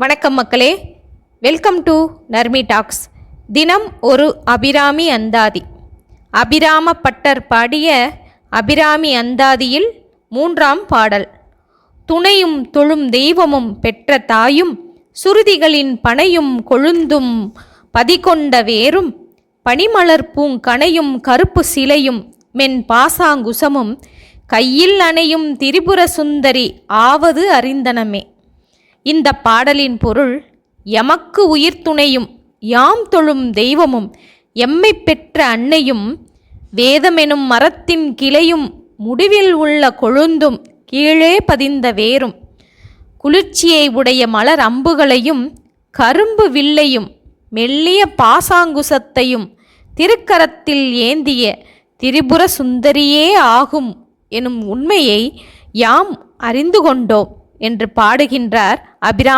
வணக்கம் மக்களே. Welcome to Narmi tax தினம் ஒரு அபிராமி அந்தாதி. அபிராம பட்டர் பாடிய அபிராமி அந்தாதியில் மூன்றாம் பாடல். துணையும் தொழும் தெய்வமும் பெற்ற தாயும் சுருதிகளின் பனையும் கொழுந்தும் பதிகொண்ட வேரும் பனிமலர் பூங்கனையும் கருப்பு சிலையும் மென் பாசாங்குசமும் கையில் அணையும் திரிபுர சுந்தரி ஆவது அறிந்தனமே. இந்த பாடலின் பொருள் எமக்கு உயிர் துணையும் யாம் தொழும் தெய்வமும் எம்மை பெற்ற அன்னையும் வேதமெனும் மரத்தின் கிளையும் முடிவில் உள்ள கொழுந்தும் கீழே பதிந்த வேரும் குளிர்ச்சியை உடைய மலர் அம்புகளையும் கரும்பு வில்லையும் மெல்லிய பாசாங்குசத்தையும் திருக்கரத்தில் ஏந்திய திரிபுர சுந்தரியே ஆகும் எனும் உண்மையை யாம் அறிந்து கொண்டோம். என்று பாடுகின்றார் அபிராம